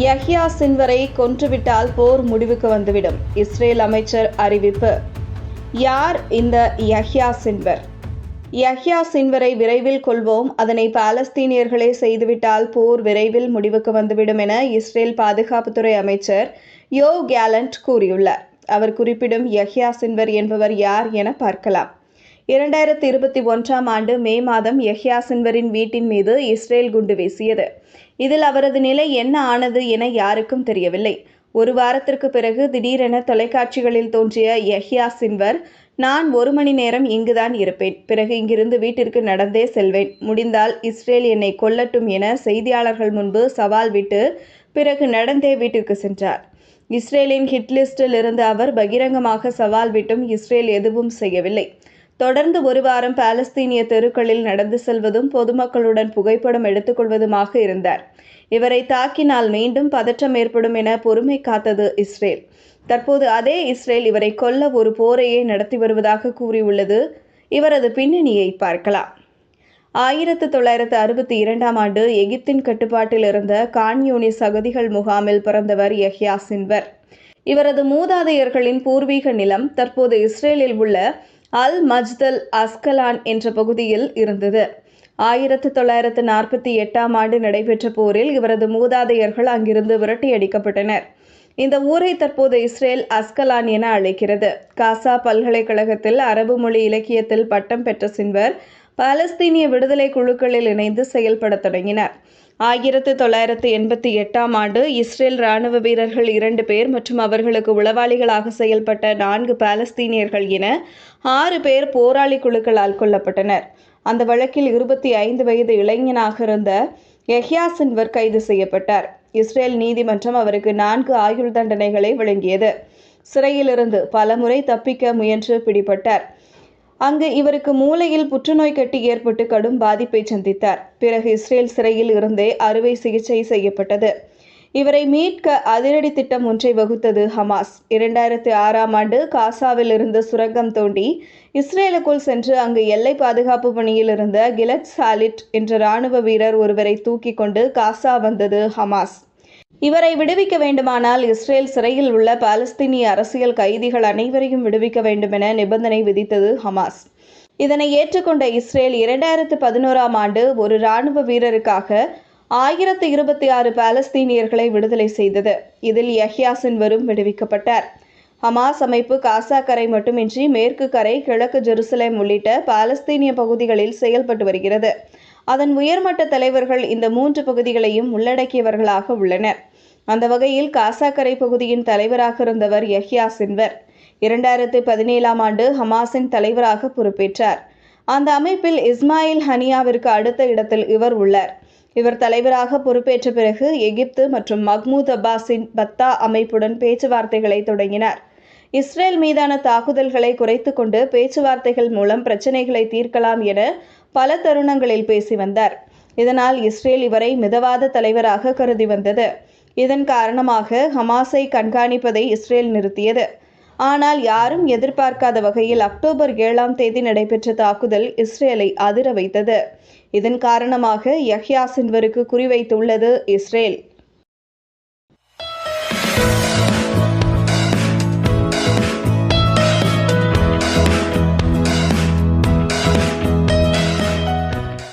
யஹ்யா சின்வரை கொன்றுவிட்டால் போர் முடிவுக்கு வந்துவிடும். இஸ்ரேல் அமைச்சர் அறிவிப்பு. யார் இந்த யஹ்யா சின்வர்? யஹ்யா சின்வரை விரைவில் கொள்வோம். அதனை பாலஸ்தீனியர்களே செய்துவிட்டால் போர் விரைவில் முடிவுக்கு வந்துவிடும் என இஸ்ரேல் பாதுகாப்புத்துறை அமைச்சர் யோ கேலண்ட் கூறியுள்ளார். அவர் குறிப்பிடும் யஹ்யா சின்வர் என்பவர் யார் என பார்க்கலாம். இரண்டாயிரத்தி இருபத்தி ஒன்றாம் ஆண்டு மே மாதம் யஹ்யா சின்வரின் வீட்டின் மீது இஸ்ரேல் குண்டு வீசியது. இதில் அவரது நிலை என்ன ஆனது என யாருக்கும் தெரியவில்லை. ஒரு வாரத்திற்கு பிறகு திடீரென தொலைக்காட்சிகளில் தோன்றிய யஹ்யா சின்வர் நான் ஒரு மணி நேரம் இங்குதான் இருப்பேன். பிறகு இங்கிருந்து வீட்டிற்கு நடந்தே செல்வேன். முடிந்தால் இஸ்ரேல் என்னை கொல்லட்டும் என செய்தியாளர்கள் முன்பு சவால் விட்டு பிறகு நடந்தே வீட்டிற்கு சென்றார். இஸ்ரேலின் ஹிட்லிஸ்டில் இருந்து இருந்த அவர் பகிரங்கமாக சவால் விட்டும் இஸ்ரேல் எதுவும் செய்யவில்லை. தொடர்ந்து ஒரு வாரம் பாலஸ்தீனிய தெருக்களில் நடந்து செல்வதும் பொதுமக்களுடன் புகைப்படம் எடுத்துக்கொள்வதுமாக இருந்தார். இவரை தாக்கினால் மீண்டும் பதற்றம் ஏற்படும் என பொறுமை காத்தது இஸ்ரேல். தற்போது அதே இஸ்ரேல் இவரை கொல்ல ஒரு போரையே நடத்தி வருவதாக கூறியுள்ளது. இவரது பின்னணியை பார்க்கலாம். ஆயிரத்து தொள்ளாயிரத்து அறுபத்தி இரண்டாம் ஆண்டு எகிப்தின் கட்டுப்பாட்டில் இருந்த கான்யூனிஸ் அகதிகள் முகாமில் பிறந்தவர் யஹ்யா சின்வர். இவரது மூதாதையர்களின் பூர்வீக நிலம் தற்போது இஸ்ரேலில் உள்ள அல் மஜ்தல் அஸ்கலான் என்ற பகுதியில் இருந்தது. ஆயிரத்து தொள்ளாயிரத்து நாற்பத்தி எட்டாம் ஆண்டு நடைபெற்ற போரில் இவரது மூதாதையர்கள் அங்கிருந்து விரட்டியடிக்கப்பட்டனர் இந்த ஊரை தற்போது இஸ்ரேல் அஸ்கலான் என அழைக்கிறது. காசா பல்கலைக்கழகத்தில் அரபு மொழி இலக்கியத்தில் பட்டம் பெற்ற சின்வர் பாலஸ்தீனிய விடுதலை குழுக்களில் இணைந்து செயல்பட தொடங்கினார். ஆயிரத்து தொள்ளாயிரத்து எண்பத்தி எட்டாம் ஆண்டு இஸ்ரேல் ராணுவ வீரர்கள் இரண்டு பேர் மற்றும் அவர்களுக்கு உளவாளிகளாக செயல்பட்ட நான்கு பாலஸ்தீனியர்கள் என ஆறு பேர் போராளி குழுக்களால் கொல்லப்பட்டனர். அந்த வழக்கில் இருபத்தி ஐந்து வயது இளைஞனாக இருந்த எஹ்யா சின்வர் கைது செய்யப்பட்டார். இஸ்ரேல் நீதிமன்றம் அவருக்கு நான்கு ஆயுள் தண்டனைகளை வழங்கியது. சிறையிலிருந்து பலமுறை தப்பிக்க முயன்று பிடிபட்டார். அங்கு இவருக்கு மூளையில் புற்றுநோய் கட்டி ஏற்பட்டு கடும் பாதிப்பை சந்தித்தார். பிறகு இஸ்ரேல் சிறையில் இருந்தே அறுவை சிகிச்சை செய்யப்பட்டது. இவரை மீட்க அதிரடி திட்டம் ஒன்றை வகுத்தது ஹமாஸ். இரண்டாயிரத்தி ஆறாம் ஆண்டு காசாவில் இருந்து சுரங்கம் தோண்டி இஸ்ரேலுக்குள் சென்று அங்கு எல்லை பாதுகாப்பு பணியில் இருந்த கிலட் சாலிட் என்ற ராணுவ வீரர் ஒருவரை தூக்கி கொண்டு காசா வந்தது ஹமாஸ். இவரை விடுவிக்க வேண்டுமானால் இஸ்ரேல் சிறையில் உள்ள பாலஸ்தீனிய அரசியல் கைதிகள் அனைவரையும் விடுவிக்க வேண்டுமென நிபந்தனை விதித்தது ஹமாஸ். இதனை ஏற்றுக்கொண்ட இஸ்ரேல் இரண்டாயிரத்து பதினோராம் ஆண்டு ஒரு இராணுவ வீரருக்காக ஆயிரத்து இருபத்தி ஆறு பாலஸ்தீனியர்களை விடுதலை செய்தது. இதில் யஹ்யா சின்வரும் விடுவிக்கப்பட்டார். ஹமாஸ் அமைப்பு காசா கரை மட்டுமின்றி மேற்கு கரை கிழக்கு ஜெருசலேம் உள்ளிட்ட பாலஸ்தீனிய பகுதிகளில் செயல்பட்டு வருகிறது. அதன் உயர்மட்ட தலைவர்கள் இந்த மூன்று பகுதிகளையும் உள்ளடக்கியவர்களாக உள்ளனர். அந்த வகையில் காசாக்கரை பகுதியின் தலைவராக இருந்தவர் யஹ்யா சின்வர். இரண்டாயிரத்து பதினேழாம் ஆண்டு ஹமாஸின் தலைவராக பொறுப்பேற்றார். அந்த அமைப்பில் இஸ்மாயில் ஹனியாவிற்கு அடுத்த இடத்தில் இவர் உள்ளார். இவர் தலைவராக பொறுப்பேற்ற பிறகு எகிப்து மற்றும் மஹ்மூத் அப்பாஸின் பத்தா அமைப்புடன் பேச்சுவார்த்தைகளை தொடங்கினார். இஸ்ரேல் மீதான தாக்குதல்களை குறைத்து கொண்டு பேச்சுவார்த்தைகள் மூலம் பிரச்சினைகளை தீர்க்கலாம் என பல தருணங்களில் பேசி வந்தார். இதனால் இஸ்ரேல் இவரை மிதவாத தலைவராக கருதி வந்தது. இதன் காரணமாக ஹமாஸை கண்காணிப்பதை இஸ்ரேல் நிறுத்தியது. ஆனால் யாரும் எதிர்பார்க்காத வகையில் அக்டோபர் ஏழாம் தேதி நடைபெற்ற தாக்குதல் இஸ்ரேலை அதிர வைத்தது. இதன் காரணமாக யஹ்யா சின்வருக்கு குறிவைத்துள்ளது இஸ்ரேல்.